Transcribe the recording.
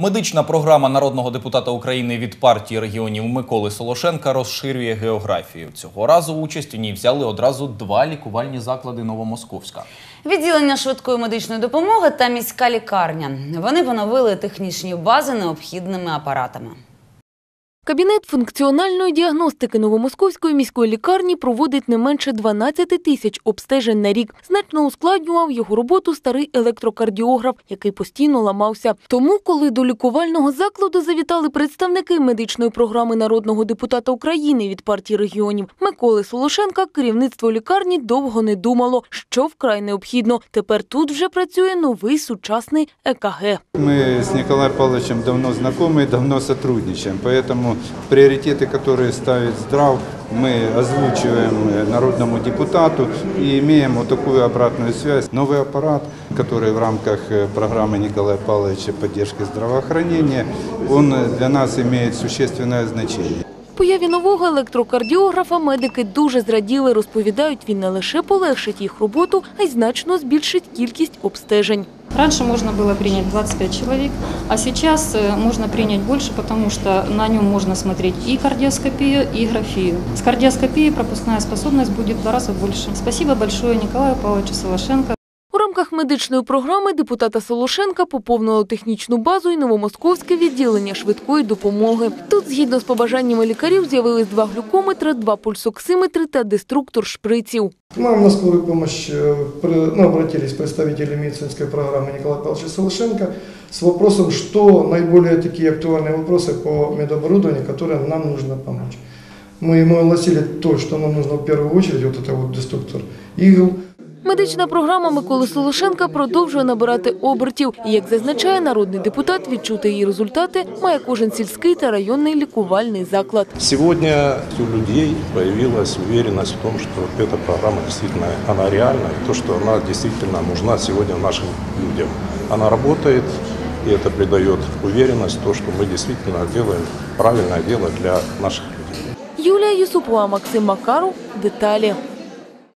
Медична програма народного депутата України від партії регіонів Миколи Солошенка розширює географію. Цього разу участь у ній взяли одразу два лікувальні заклади Новомосковська. Відділення швидкої медичної допомоги та міська лікарня. Вони поновили технічні бази необхідними апаратами. Кабінет функціональної діагностики Новомосковської міської лікарні проводить не менше 12 тисяч обстежень на рік. Значно ускладнював його роботу старий електрокардіограф, який постійно ламався. Тому, коли до лікувального закладу завітали представники медичної програми народного депутата України від партії регіонів Миколи Солошенка, керівництво лікарні довго не думало, що вкрай необхідно. Тепер тут вже працює новий сучасний Е ЕКГ. Мы с Николаем Павловичем давно знакомы и давно сотрудничаем, поэтому приоритеты, которые ставит здрав, мы озвучиваем э, народному депутату и имеем вот такую обратную связь. Новый аппарат, который в рамках э, программы Николая Павловича поддержки здравоохранения, он э, для нас имеет существенное значение. Появі нового електрокардіографа медики дуже зраділи. Розповідають, він не лише полегшить їх роботу, а й значно збільшить кількість обстежень. Раньше можно было принять 25 человек, а сейчас э, можно принять больше, потому что на нем можно смотреть и кардиоскопию, и графию. С кардиоскопией пропускная способность будет в два раза больше. Спасибо большое Николаю Павловичу Солошенко. У рамках медичної програми депутата Солошенка поповнило технічну базу і новомосковське відділення швидкої допомоги. Тут, згідно з побажаннями лікарів, з'явились два глюкометри, два пульсоксиметри та деструктор шприців. К нам на скорую помощь э, при- ну, обратились представители медицинской программы Николая Павловича Солошенко с вопросом, что наиболее такие актуальные вопросы по медоборудованию, которые нам нужно помочь. Мы ему огласили то, что нам нужно в первую очередь, вот это вот деструктор игл, Медична програма Миколи Солошенка продовжує набирати обертів. І, як зазначає народний депутат, відчути її результати має кожен сільський та районний лікувальний заклад. Сегодня у людей появилась уверенность в том, что эта программа действительно она реальна, и то, что она действительно нужна сегодня нашим людям. Она работает, и это придает уверенность в то, что мы действительно делаем правильное дело для наших людей. Юлія Юсупова, Максим Макаров. Деталі.